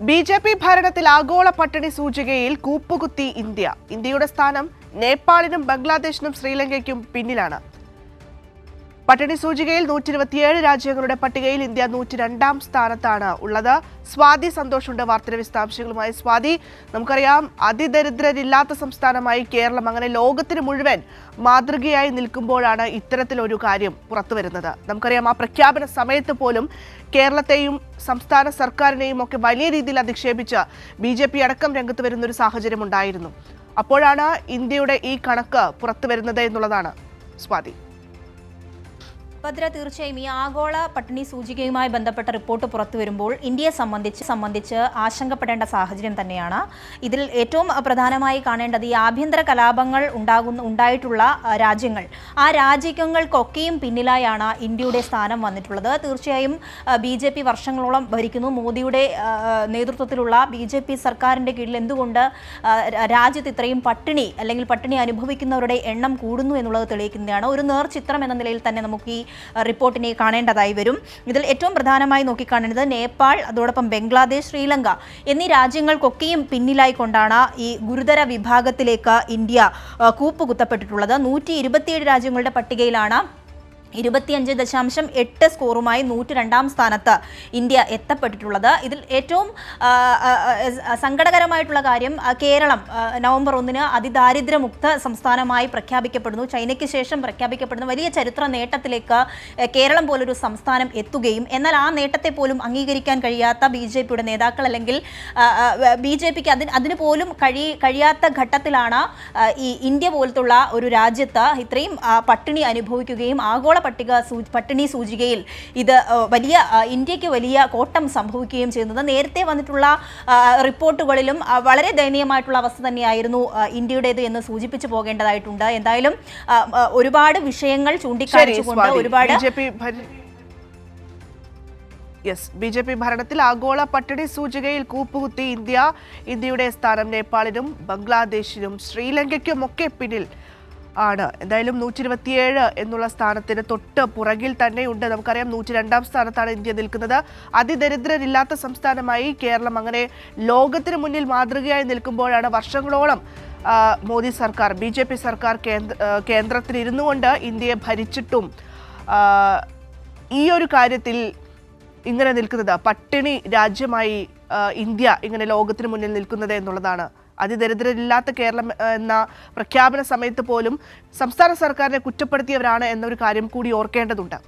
B J P ഭരണത്തിൽ ആഗോള പട്ടിണി സൂചികയിൽ കൂപ്പുകുത്തി ഇന്ത്യ. ഇന്ത്യയുടെ സ്ഥാനം നേപ്പാളിനും ബംഗ്ലാദേശിനും ശ്രീലങ്കയ്ക്കും പിന്നിലാണ്. പട്ടിണി സൂചികയിൽ നൂറ്റി ഇരുപത്തിയേഴ് രാജ്യങ്ങളുടെ പട്ടികയിൽ ഇന്ത്യ നൂറ്റി രണ്ടാം സ്ഥാനത്താണ് ഉള്ളത്. സ്വാതി സന്തോഷുണ്ട് വാർത്തയുടെ വിശദാംശങ്ങളുമായി. സ്വാതി നമുക്കറിയാം അതിദരിദ്രരില്ലാത്ത സംസ്ഥാനമായി കേരളം. അങ്ങനെ ലോകത്തിന് മുഴുവൻ മാതൃകയായി നിൽക്കുമ്പോഴാണ് ഇത്തരത്തിലൊരു കാര്യം പുറത്തുവരുന്നത്. നമുക്കറിയാം ആ പ്രഖ്യാപന സമയത്ത് പോലും കേരളത്തെയും സംസ്ഥാന സർക്കാരിനെയും ഒക്കെ വലിയ രീതിയിൽ അധിക്ഷേപിച്ച് ബി ജെ പി അടക്കം രംഗത്ത് വരുന്ന ഒരു സാഹചര്യം ഉണ്ടായിരുന്നു. അപ്പോഴാണ് ഇന്ത്യയുടെ ഈ കണക്ക് പുറത്തു വരുന്നത് എന്നുള്ളതാണ് സ്വാതി. ഭദ്ര തീർച്ചയായും ഈ ആഗോള പട്ടിണി സൂചികയുമായി ബന്ധപ്പെട്ട റിപ്പോർട്ട് പുറത്തു വരുമ്പോൾ ഇന്ത്യയെ സംബന്ധിച്ച് സംബന്ധിച്ച് ആശങ്കപ്പെടേണ്ട സാഹചര്യം തന്നെയാണ്. ഇതിൽ ഏറ്റവും പ്രധാനമായി കാണേണ്ടത് ഈ ആഭ്യന്തര കലാപങ്ങൾ ഉണ്ടാകുന്ന ഉണ്ടായിട്ടുള്ള രാജ്യങ്ങൾ. ആ രാജ്യങ്ങൾക്കൊക്കെയും പിന്നിലായാണ് ഇന്ത്യയുടെ സ്ഥാനം വന്നിട്ടുള്ളത്. തീർച്ചയായും ബി ജെ പി വർഷങ്ങളോളം ഭരിക്കുന്നു. മോദിയുടെ നേതൃത്വത്തിലുള്ള ബി ജെ പി സർക്കാരിന്റെ കീഴിൽ എന്തുകൊണ്ട് രാജ്യത്ത് ഇത്രയും പട്ടിണി അല്ലെങ്കിൽ പട്ടിണി അനുഭവിക്കുന്നവരുടെ എണ്ണം കൂടുന്നു എന്നുള്ളത് തെളിയിക്കുന്നതാണ്. ഒരു നേർചിത്രം എന്ന നിലയിൽ തന്നെ നമുക്ക് ഈ റിപ്പോർട്ടിനെ കാണേണ്ടതായി വരും. ഇതിൽ ഏറ്റവും പ്രധാനമായി നോക്കിക്കാണേണ്ടത് നേപ്പാൾ അതോടൊപ്പം ബംഗ്ലാദേശ് ശ്രീലങ്ക എന്നീ രാജ്യങ്ങൾക്കൊക്കെയും പിന്നിലായി കൊണ്ടാണ് ഈ ഗുരുതര വിഭാഗത്തിലേക്ക് ഇന്ത്യ കൂപ്പുകുത്തപ്പെട്ടിട്ടുള്ളത്. നൂറ്റി രാജ്യങ്ങളുടെ പട്ടികയിലാണ് ഇരുപത്തിയഞ്ച് ദശാംശം എട്ട് സ്കോറുമായി നൂറ്റി രണ്ടാം സ്ഥാനത്ത് ഇന്ത്യ എത്തപ്പെട്ടിട്ടുള്ളത്. ഇതിൽ ഏറ്റവും സങ്കടകരമായിട്ടുള്ള കാര്യം കേരളം നവംബർ ഒന്നിന് അതിദാരിദ്ര്യമുക്ത സംസ്ഥാനമായി പ്രഖ്യാപിക്കപ്പെടുന്നു. ചൈനയ്ക്ക് ശേഷം പ്രഖ്യാപിക്കപ്പെടുന്ന വലിയ ചരിത്ര നേട്ടത്തിലേക്ക് കേരളം പോലൊരു സംസ്ഥാനം എത്തുകയും എന്നാൽ ആ നേട്ടത്തെ പോലും അംഗീകരിക്കാൻ കഴിയാത്ത ബി ജെ പിയുടെ നേതാക്കൾ അല്ലെങ്കിൽ ബി ജെ പിക്ക് അതിന് അതിന് പോലും കഴി കഴിയാത്ത ഘട്ടത്തിലാണ് ഈ ഇന്ത്യ പോലത്തുള്ള ഒരു രാജ്യത്ത് ഇത്രയും പട്ടിണി അനുഭവിക്കുകയും ആഗോള പട്ടിക സൂ പട്ടിണി സൂചികയിൽ ഇത് വലിയ ഇന്ത്യയ്ക്ക് വലിയ കോട്ടം സംഭവിക്കുകയും ചെയ്യുന്നത്. നേരത്തെ വന്നിട്ടുള്ള റിപ്പോർട്ടുകളിലും വളരെ ദയനീയമായിട്ടുള്ള അവസ്ഥ തന്നെയായിരുന്നു ഇന്ത്യയുടേത് എന്ന് സൂചിപ്പിച്ചു പോകേണ്ടതായിട്ടുണ്ട്. എന്തായാലും ഒരുപാട് വിഷയങ്ങൾ ചൂണ്ടിക്കാണിച്ചുകൊണ്ട് ഒരുപാട് യെസ് ബി ജെ പി ഭരണത്തിൽ ആഗോള പട്ടിണി സൂചികയിൽ കൂപ്പുകുത്തി ഇന്ത്യ ഇന്ത്യയുടെ സ്ഥാനം നേപ്പാളിനും ബംഗ്ലാദേശിനും ശ്രീലങ്കയ്ക്കും ഒക്കെ പിന്നിൽ ആണ്. എന്തായാലും നൂറ്റി ഇരുപത്തിയേഴ് എന്നുള്ള സ്ഥാനത്തിന് തൊട്ട് പുറകിൽ തന്നെയുണ്ട്. നമുക്കറിയാം നൂറ്റി രണ്ടാം സ്ഥാനത്താണ് ഇന്ത്യ നിൽക്കുന്നത്. അതിദരിദ്രരില്ലാത്ത സംസ്ഥാനമായി കേരളം അങ്ങനെ ലോകത്തിന് മുന്നിൽ മാതൃകയായി നിൽക്കുമ്പോഴാണ് വർഷങ്ങളോളം മോദി സർക്കാർ ബി ജെ പി സർക്കാർ കേന്ദ്ര ഇരുന്നു കൊണ്ട് ഇന്ത്യയെ ഭരിച്ചിട്ടും ഈ ഒരു കാര്യത്തിൽ ഇങ്ങനെ നിൽക്കുന്നത്. പട്ടിണി രാജ്യമായി ഇന്ത്യ ഇങ്ങനെ ലോകത്തിന് മുന്നിൽ നിൽക്കുന്നത് എന്നുള്ളതാണ് അതിദരിദ്രരില്ലാത്ത കേരളം എന്ന പ്രഖ്യാപന സമയത്ത് പോലും സംസ്ഥാന സർക്കാരിനെ കുറ്റപ്പെടുത്തിയവരാണ് എന്നൊരു കാര്യം കൂടി ഓർക്കേണ്ടതുണ്ട്.